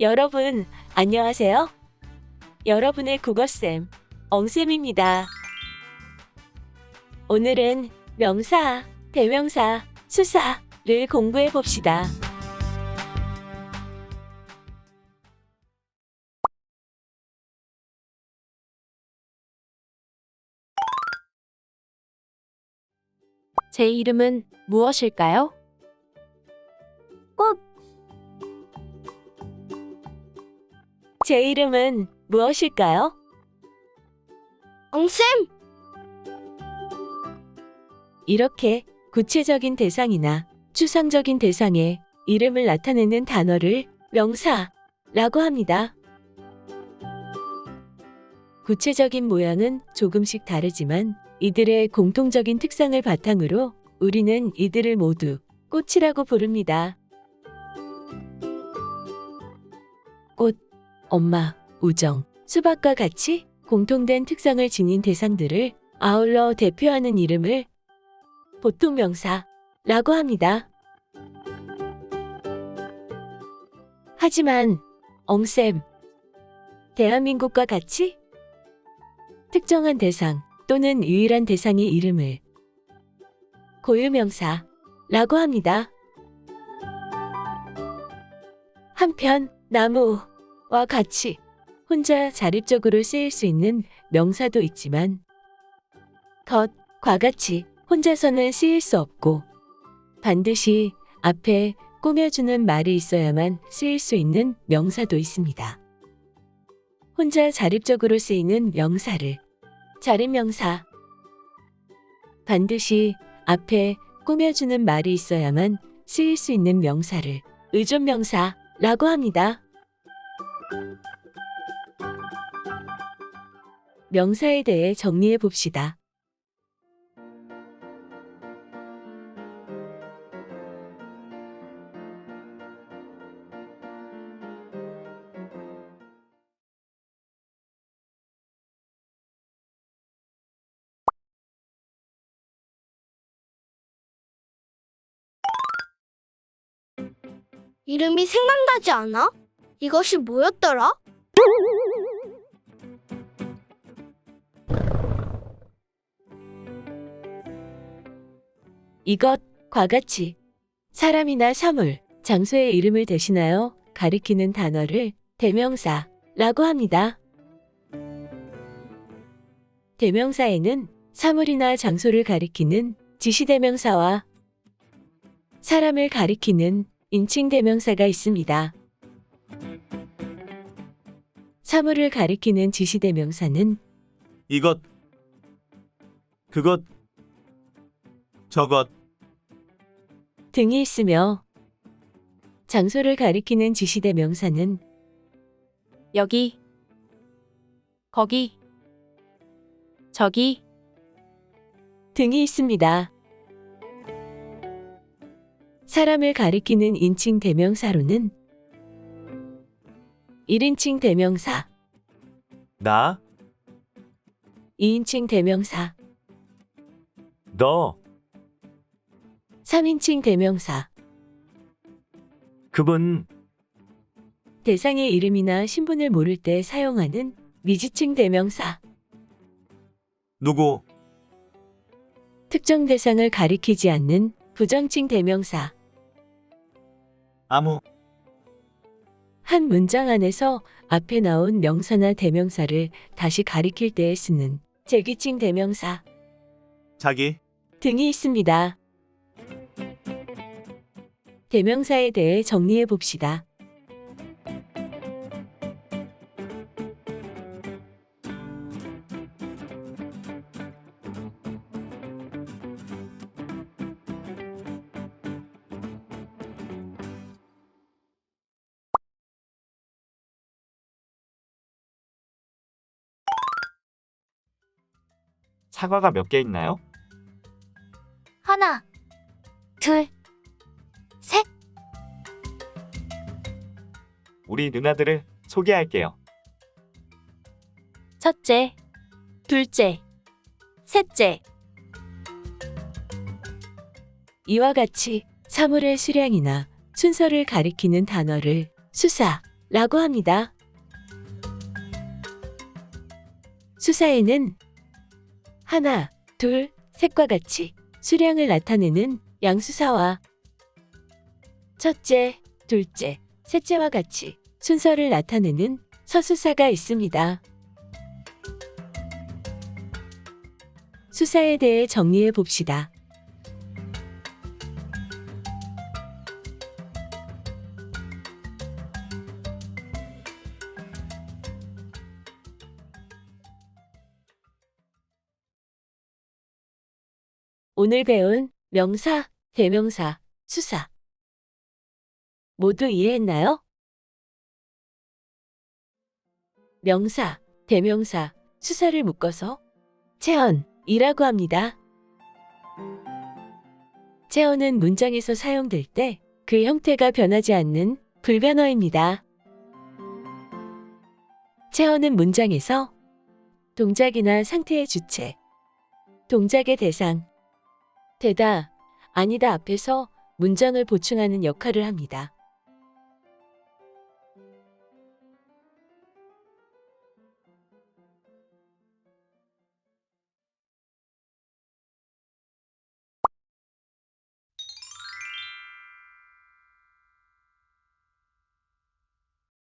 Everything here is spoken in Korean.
여러분, 안녕하세요. 여러분의 국어쌤, 엉쌤입니다. 오늘은 명사, 대명사, 수사를 공부해 봅시다. 제 이름은 무엇일까요? 제 이름은 무엇일까요? 엉쌤, 이렇게 구체적인 대상이나 추상적인 대상의 이름을 나타내는 단어를 명사라고 합니다. 구체적인 모양은 조금씩 다르지만 이들의 공통적인 특성을 바탕으로 우리는 이들을 모두 꽃이라고 부릅니다. 꽃, 엄마, 우정, 수박과 같이 공통된 특성을 지닌 대상들을 아울러 대표하는 이름을 보통 명사라고 합니다. 하지만 엉쌤, 대한민국과 같이 특정한 대상 또는 유일한 대상의 이름을 고유명사라고 합니다. 한편 나무 와 같이 혼자 자립적으로 쓰일 수 있는 명사도 있지만 덧 과 같이 혼자서는 쓰일 수 없고 반드시 앞에 꾸며주는 말이 있어야만 쓰일 수 있는 명사도 있습니다. 혼자 자립적으로 쓰이는 명사를 자립명사 반드시 앞에 꾸며주는 말이 있어야만 쓰일 수 있는 명사를 의존명사라고 합니다. 명사에 대해 정리해 봅시다. 이름이 생각나지 않아? 이것이 뭐였더라? 이것과 같이 사람이나 사물, 장소의 이름을 대신하여 가리키는 단어를 대명사라고 합니다. 대명사에는 사물이나 장소를 가리키는 지시대명사와 사람을 가리키는 인칭대명사가 있습니다. 사물을 가리키는 지시대명사는 이것, 그것, 저것, 등이 있으며 장소를 가리키는 지시대 명사는 여기, 거기, 저기 등이 있습니다. 사람을 가리키는 인칭 대명사로는 1인칭 대명사, 나, 2인칭 대명사, 너, 3인칭 대명사, 그분, 대상의 이름이나 신분을 모를 때 사용하는 미지칭 대명사, 누구, 특정 대상을 가리키지 않는 부정칭 대명사, 아무, 한 문장 안에서 앞에 나온 명사나 대명사를 다시 가리킬 때에 쓰는 제기칭 대명사. 자기, 등이 있습니다. 대명사에 대해 정리해 봅시다. 사과가 몇 개 있나요? 하나, 둘, 우리 누나들을 소개할게요. 첫째, 둘째, 셋째. 이와 같이 사물의 수량이나 순서를 가리키는 단어를 수사 라고 합니다. 수사에는 하나, 둘, 셋과 같이 수량을 나타내는 양수사와 첫째, 둘째, 셋째와 같이 순서를 나타내는 서수사가 있습니다. 수사에 대해 정리해 봅시다. 오늘 배운 명사, 대명사, 수사. 모두 이해했나요? 명사, 대명사, 수사를 묶어서 체언이라고 합니다. 체언은 문장에서 사용될 때 그 형태가 변하지 않는 불변어입니다. 체언은 문장에서 동작이나 상태의 주체, 동작의 대상, 되다, 아니다 앞에서 문장을 보충하는 역할을 합니다.